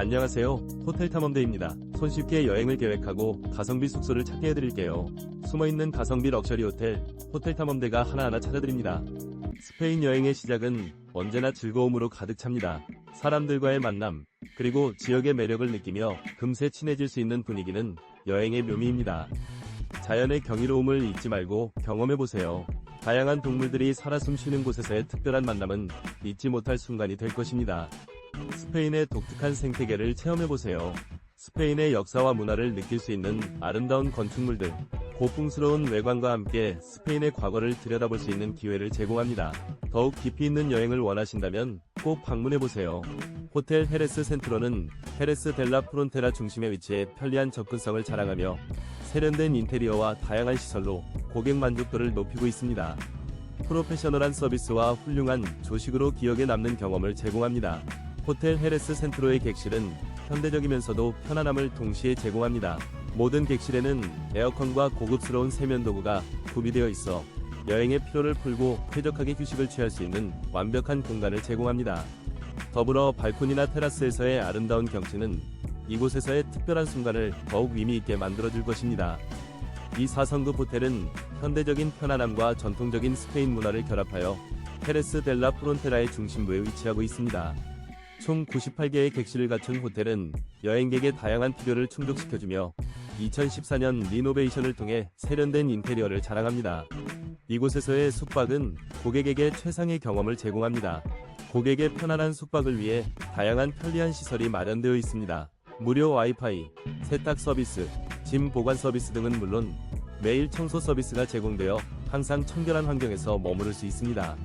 안녕하세요. 호텔 탐험대입니다. 손쉽게 여행을 계획하고 가성비 숙소를 찾게 해드릴게요. 숨어있는 가성비 럭셔리 호텔, 호텔 탐험대가 하나하나 찾아드립니다. 스페인 여행의 시작은 언제나 즐거움으로 가득 찹니다. 사람들과의 만남, 그리고 지역의 매력을 느끼며 금세 친해질 수 있는 분위기는 여행의 묘미입니다. 자연의 경이로움을 잊지 말고 경험해보세요. 다양한 동물들이 살아 숨쉬는 곳에서의 특별한 만남은 잊지 못할 순간이 될 것입니다. 스페인의 독특한 생태계를 체험해보세요. 스페인의 역사와 문화를 느낄 수 있는 아름다운 건축물들, 고풍스러운 외관과 함께 스페인의 과거를 들여다볼 수 있는 기회를 제공합니다. 더욱 깊이 있는 여행을 원하신다면 꼭 방문해보세요. 호텔 헤레스 센트로는 헤레스 델라 프론테라 중심에 위치해 편리한 접근성을 자랑하며 세련된 인테리어와 다양한 시설로 고객 만족도를 높이고 있습니다. 프로페셔널한 서비스와 훌륭한 조식으로 기억에 남는 경험을 제공합니다. 호텔 헤레스 센트로의 객실은 현대적이면서도 편안함을 동시에 제공합니다. 모든 객실에는 에어컨과 고급스러운 세면 도구가 구비되어 있어 여행의 피로를 풀고 쾌적하게 휴식을 취할 수 있는 완벽한 공간을 제공합니다. 더불어 발코니나 테라스에서의 아름다운 경치는 이곳에서의 특별한 순간을 더욱 의미 있게 만들어줄 것입니다. 이 4성급 호텔은 현대적인 편안함과 전통적인 스페인 문화를 결합하여 테레스 델라 프론테라의 중심부에 위치하고 있습니다. 총 98개의 객실을 갖춘 호텔은 여행객의 다양한 필요를 충족시켜주며 2014년 리노베이션을 통해 세련된 인테리어를 자랑합니다. 이곳에서의 숙박은 고객에게 최상의 경험을 제공합니다. 고객의 편안한 숙박을 위해 다양한 편리한 시설이 마련되어 있습니다. 무료 와이파이, 세탁 서비스, 짐 보관 서비스 등은 물론 매일 청소 서비스가 제공되어 항상 청결한 환경에서 머무를 수 있습니다.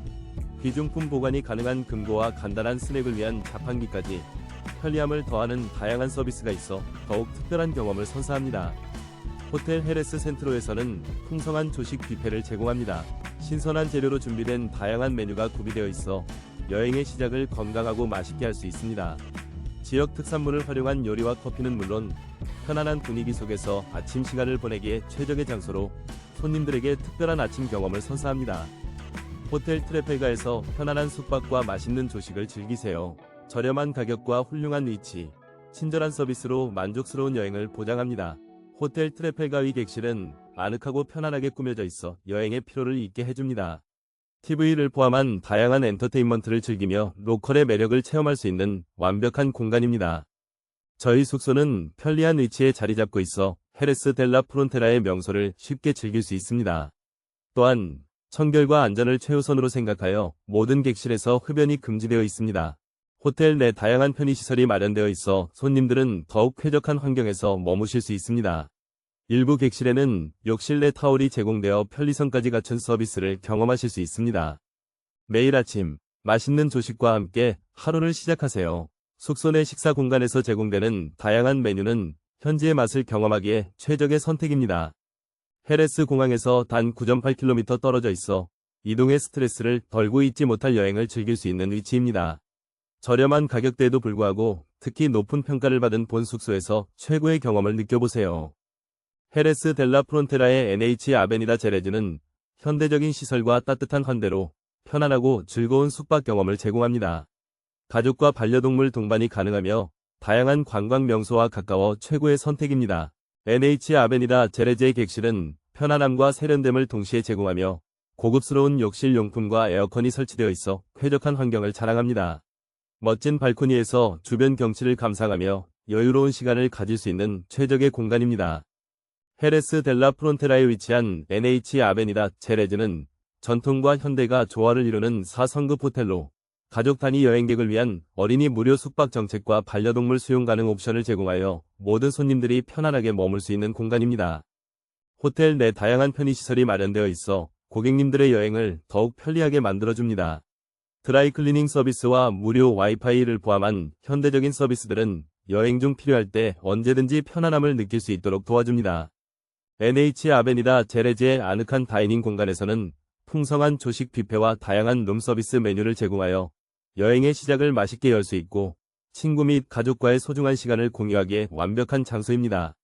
귀중품 보관이 가능한 금고와 간단한 스낵을 위한 자판기까지 편리함을 더하는 다양한 서비스가 있어 더욱 특별한 경험을 선사합니다. 호텔 헤레스 센트로에서는 풍성한 조식 뷔페를 제공합니다. 신선한 재료로 준비된 다양한 메뉴가 구비되어 있어 여행의 시작을 건강하고 맛있게 할 수 있습니다. 지역 특산물을 활용한 요리와 커피는 물론 편안한 분위기 속에서 아침 시간을 보내기에 최적의 장소로 손님들에게 특별한 아침 경험을 선사합니다. 호텔 트레펠가에서 편안한 숙박과 맛있는 조식을 즐기세요. 저렴한 가격과 훌륭한 위치, 친절한 서비스로 만족스러운 여행을 보장합니다. 호텔 트레펠가의 객실은 아늑하고 편안하게 꾸며져 있어 여행의 피로를 잊게 해줍니다. TV를 포함한 다양한 엔터테인먼트를 즐기며 로컬의 매력을 체험할 수 있는 완벽한 공간입니다. 저희 숙소는 편리한 위치에 자리 잡고 있어 헤레스 델라 프론테라의 명소를 쉽게 즐길 수 있습니다. 또한 청결과 안전을 최우선으로 생각하여 모든 객실에서 흡연이 금지되어 있습니다. 호텔 내 다양한 편의시설이 마련되어 있어 손님들은 더욱 쾌적한 환경에서 머무실 수 있습니다. 일부 객실에는 욕실 내 타월이 제공되어 편리성까지 갖춘 서비스를 경험하실 수 있습니다. 매일 아침 맛있는 조식과 함께 하루를 시작하세요. 숙소 내 식사 공간에서 제공되는 다양한 메뉴는 현지의 맛을 경험하기에 최적의 선택입니다. 헤레스 공항에서 단 9.8km 떨어져 있어 이동의 스트레스를 덜고 잊지 못할 여행을 즐길 수 있는 위치입니다. 저렴한 가격대에도 불구하고 특히 높은 평가를 받은 본 숙소에서 최고의 경험을 느껴보세요. 헤레스 델라 프론테라의 NH 아베니다 제레즈는 현대적인 시설과 따뜻한 환대로 편안하고 즐거운 숙박 경험을 제공합니다. 가족과 반려동물 동반이 가능하며 다양한 관광 명소와 가까워 최고의 선택입니다. NH 아베니다 제레즈의 객실은 편안함과 세련됨을 동시에 제공하며 고급스러운 욕실 용품과 에어컨이 설치되어 있어 쾌적한 환경을 자랑합니다. 멋진 발코니에서 주변 경치를 감상하며 여유로운 시간을 가질 수 있는 최적의 공간입니다. 헤레스 델라 프론테라에 위치한 NH 아베니다 제레즈는 전통과 현대가 조화를 이루는 4성급 호텔로 가족 단위 여행객을 위한 어린이 무료 숙박 정책과 반려동물 수용 가능 옵션을 제공하여 모든 손님들이 편안하게 머물 수 있는 공간입니다. 호텔 내 다양한 편의시설이 마련되어 있어 고객님들의 여행을 더욱 편리하게 만들어줍니다. 드라이 클리닝 서비스와 무료 와이파이를 포함한 현대적인 서비스들은 여행 중 필요할 때 언제든지 편안함을 느낄 수 있도록 도와줍니다. NH 아베니다 제레즈의 아늑한 다이닝 공간에서는 풍성한 조식 뷔페와 다양한 룸 서비스 메뉴를 제공하여 여행의 시작을 맛있게 열 수 있고 친구 및 가족과의 소중한 시간을 공유하기에 완벽한 장소입니다.